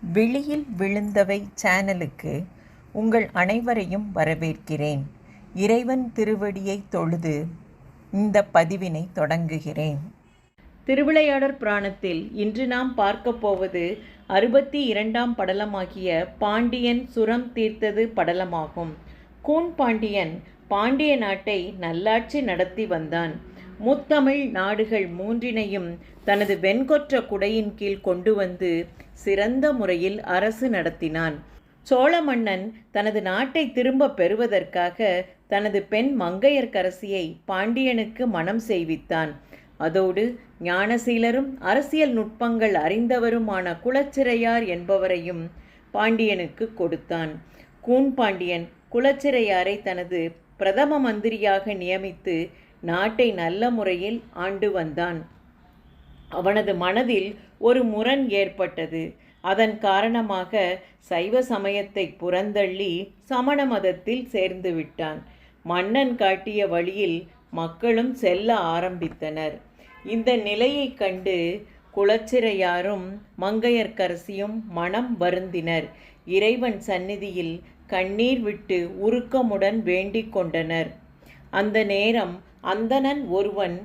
விழியில் விழுந்தவை சேனலுக்கு உங்கள் அனைவரையும் வரவேற்கிறேன். இறைவன் திருவடியை தொழுது இந்த பதிவினை தொடங்குகிறேன். திருவிளையாடற் புராணத்தில் இன்று நாம் பார்க்கப் போவது அறுபத்தி இரண்டாம் படலமாகிய பாண்டியன் சுரம் தீர்த்தது படலமாகும். கூன் பாண்டியன் பாண்டிய நாட்டை நல்லாட்சி நடத்தி வந்தான். முத்தமிழ் நாடுகள் மூன்றினையும் தனது வெண்கொற்ற குடையின் கீழ் கொண்டு வந்து சிறந்த முறையில் அரசு நடத்தினான். சோழ மன்னன் தனது நாட்டை திரும்ப பெறுவதற்காக தனது பெண் மங்கையர்க்கரசியை பாண்டியனுக்கு மனம் செய்வித்தான். அதோடு ஞானசீலரும் அரசியல் நுட்பங்கள் அறிந்தவருமான குலச்சிறையார் என்பவரையும் பாண்டியனுக்கு கொடுத்தான். கூன் பாண்டியன் குலச்சிறையாரை தனது பிரதம மந்திரியாக நியமித்து நாட்டை நல்ல முறையில் ஆண்டு வந்தான். அவனது மனதில் ஒரு முரண் ஏற்பட்டது. அதன் காரணமாக சைவ சமயத்தை புறந்தள்ளி சமண மதத்தில் சேர்ந்து விட்டான். மன்னன் காட்டிய வழியில் மக்களும் செல்ல ஆரம்பித்தனர். இந்த நிலையை கண்டு குளச்சிறையாரும் மங்கையர்க்கரசியும் மனம் வருந்தினர். இறைவன் சந்நிதியில் கண்ணீர் விட்டு உருக்கமுடன் வேண்டிக் கொண்டனர். அந்த நேரம் அந்தணன் ஒருவன்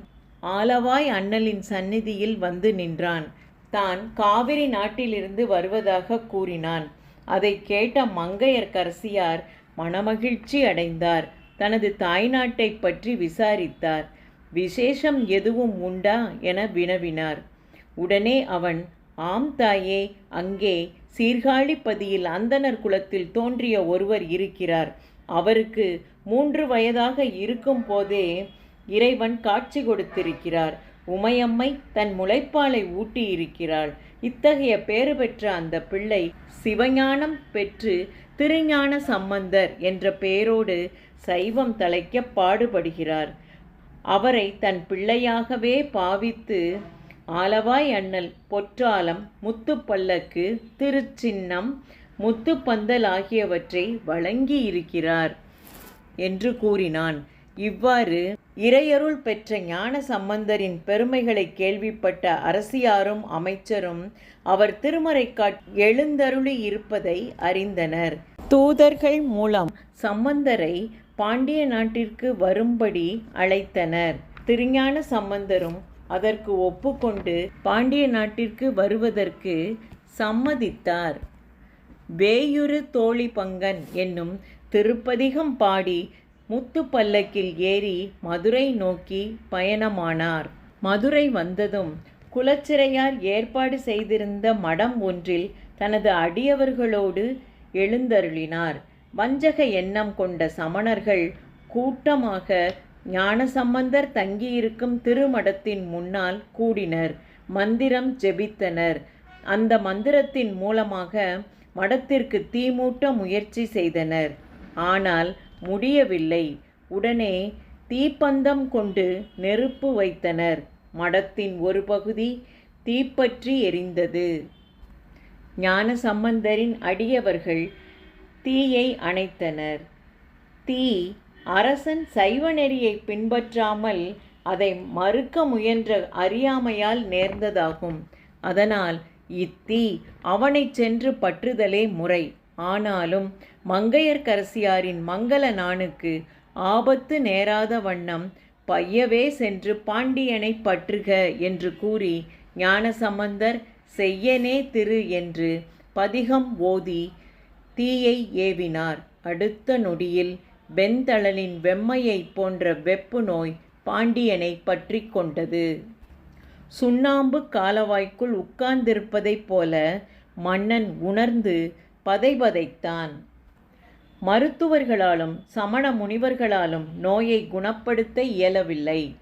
ஆலவாய் அண்ணலின் சந்நிதியில் வந்து நின்றான். தான் காவிரி நாட்டிலிருந்து வருவதாக கூறினான். அதை கேட்ட மங்கையர்க்கரசியார் மனமகிழ்ச்சி அடைந்தார். தனது தாய்நாட்டை பற்றி விசாரித்தார். விசேஷம் எதுவும் உண்டா என வினவினார். உடனே அவன் ஆம் தாயே அங்கே சீர்காழிப்பதியில் அந்தணர் குலத்தில் தோன்றிய ஒருவர் இருக்கிறார். அவருக்கு மூன்று வயதாக இருக்கும் போதே இறைவன் காட்சி கொடுத்திருக்கிறார். உமையம்மை தன் முளைப்பாலை ஊட்டி இருக்கிறாள் இத்தகைய பேறு பெற்ற அந்த பிள்ளை சிவஞானம் பெற்று திருஞான சம்பந்தர் என்ற பெயரோடு சைவம் தலைக்க பாடுபடுகிறார். அவரை தன் பிள்ளையாகவே பாவித்து ஆலவாய் அண்ணல் பொற்றாலம் முத்துப்பல்லக்கு திருச்சின்னம் முத்துப்பந்தல் ஆகியவற்றை வழங்கி இருக்கிறார் என்று கூறினான். இவ்வாறு இறையருள் பெற்ற ஞான சம்பந்தரின் பெருமைகளை கேள்விப்பட்ட அரசியாரும் அமைச்சரும் அவர் திருமறை எழுந்தருளி இருப்பதை அறிந்தனர். தூதர்கள் மூலம் சம்பந்தரை பாண்டிய நாட்டிற்கு வரும்படி அழைத்தனர். திருஞான சம்பந்தரும் அதற்கு ஒப்புக்கொண்டு பாண்டிய நாட்டிற்கு வருவதற்கு சம்மதித்தார். வேயுறு தோழி பங்கன் என்னும் திருப்பதிகம் பாடி முத்து பல்லக்கில் ஏறி மதுரை நோக்கி பயணமானார். மதுரை வந்ததும் குலச்சிறையார் ஏற்பாடு செய்திருந்த மடம் ஒன்றில் தனது அடியவர்களோடு எழுந்தருளினார். வஞ்சக எண்ணம் கொண்ட சமணர்கள் கூட்டமாக ஞானசம்பந்தர் தங்கியிருக்கும் திருமடத்தின் முன்னால் கூடினர். மந்திரம் ஜெபித்தனர். அந்த மந்திரத்தின் மூலமாக மடத்திற்கு தீமூட்ட முயற்சி செய்தனர். ஆனால் முடியவில்லை. உடனே தீப்பந்தம் கொண்டு நெருப்பு வைத்தனர். மடத்தின் ஒரு பகுதி தீப்பற்றி எரிந்தது. ஞானசம்பந்தரின் அடியவர்கள் தீயை அணைத்தனர். தீ அரசன் சைவ நெறியை பின்பற்றாமல் அதை மறுக்க முயன்ற அறியாமையால் நேர்ந்ததாகும். அதனால் இத்தீ அவனை சென்று பற்றுதலே முறை. ஆனாலும் மங்கையர்க்கரசியாரின் மங்கள நாணுக்கு ஆபத்து நேராத வண்ணம் பையவே சென்று பாண்டியனை பற்றுக என்று கூறி ஞானசம்பந்தர் செய்யனே திரு என்று பதிகம் ஓதி தீயை ஏவினார். அடுத்த நொடியில் வெண்தளலின் வெம்மையை போன்ற வெப்பு நோய் பாண்டியனை பற்றி கொண்டது. சுண்ணாம்பு காலவாய்க்குள் உட்கார்ந்திருப்பதைப் போல மன்னன் உணர்ந்து பதைபதைத்தான். மருத்துவர்களாலும் சமண முனிவர்களாலும் நோயை குணப்படுத்த இயலவில்லை.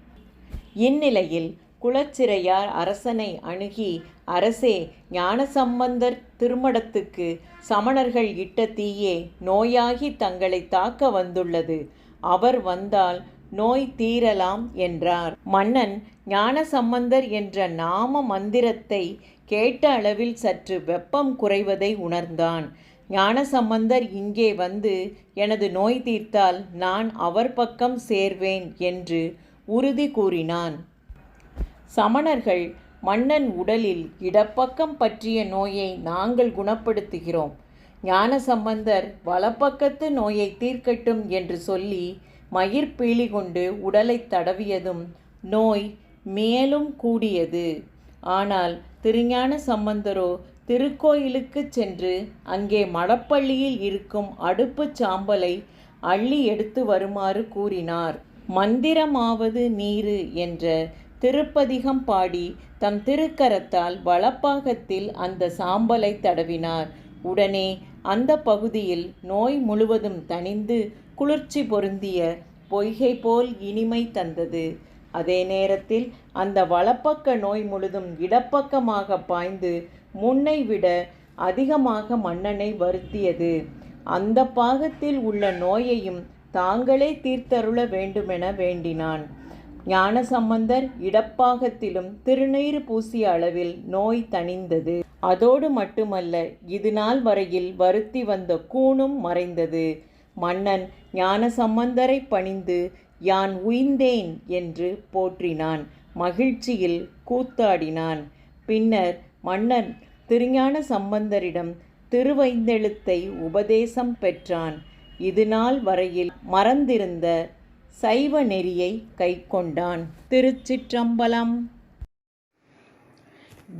இந்நிலையில் குலச்சிறையார் அரசனை அணுகி அரசே ஞானசம்பந்தர் திருமடத்துக்கு சமணர்கள் இட்ட தீயே நோயாகி தங்களை தாக்க வந்துள்ளது. அவர் வந்தால் நோய் தீரலாம் என்றார். மன்னன் ஞானசம்பந்தர் என்ற நாம மந்திரத்தை கேட்ட அளவில் சற்று வெப்பம் குறைவதை உணர்ந்தான். ஞானசம்பந்தர் இங்கே வந்து எனது நோய் தீர்த்தால் நான் அவர் பக்கம் சேர்வேன் என்று உறுதி கூறினான். சமணர்கள் மன்னன் உடலில் இடப்பக்கம் பற்றிய நோயை நாங்கள் குணப்படுத்துகிறோம். ஞானசம்பந்தர் வலப்பக்கத்து நோயை தீர்க்கட்டும் என்று சொல்லி மயிர்பீலி கொண்டு உடலை தடவியதும் நோய் மேலும் கூடியது. ஆனால் திருஞான சம்பந்தரோ திருக்கோயிலுக்குச் சென்று அங்கே மடப்பள்ளியில் இருக்கும் அடுப்புச் சாம்பலை அள்ளி எடுத்து வருமாறு கூறினார். மந்திரமாவது நீரு என்ற திருப்பதிகம் பாடி தம் திருக்கரத்தால் வலப்பாகத்தில் அந்த சாம்பலை தடவினார். உடனே அந்த பகுதியில் நோய் முழுவதும் தணிந்து குளிர்ச்சி பொருந்திய பொய்கை போல் இனிமை தந்தது. அதே நேரத்தில் அந்த வலப்பக்க நோய் முழுதும் இடப்பக்கமாக பாய்ந்து முன்னை விட அதிகமாக மன்னனை வருத்தியது. அந்த பாகத்தில் உள்ள நோயையும் தாங்களே தீர்த்தருள வேண்டுமென வேண்டினான். ஞானசம்பந்தர் இடப்பாகத்திலும் திருநீறு பூசிய அளவில் நோய் தணிந்தது. அதோடு மட்டுமல்ல இது நாள் வரையில் வருத்தி வந்த கூணும் மறைந்தது. மன்னன் ஞானசம்பந்தரை பணிந்து யான் உயிர்ந்தேன் என்று போற்றினான். மகிழ்ச்சியில் கூத்தாடினான். பின்னர் மன்னன் திருஞான சம்பந்தரிடம் திருவைந்தெழுத்தை உபதேசம் பெற்றான். இதுநாள் வரையில் மறந்திருந்த சைவ நெறியை கைக்கொண்டான். திருச்சிற்றம்பலம்.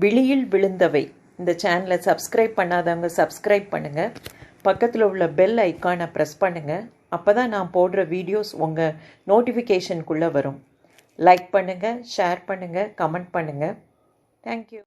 விழியில் விழுந்தவை. இந்த சேனலை சப்ஸ்கிரைப் பண்ணாதவங்க சப்ஸ்கிரைப் பண்ணுங்கள் பக்கத்தில் உள்ள பெல் ஐக்கானை ப்ரெஸ் பண்ணுங்கள் அப்போ தான் நான் போடுற வீடியோஸ் உங்கள் நோட்டிஃபிகேஷனுக்குள்ளே வரும். லைக் பண்ணுங்கள் ஷேர் பண்ணுங்கள் கமெண்ட் பண்ணுங்கள் தேங்க்யூ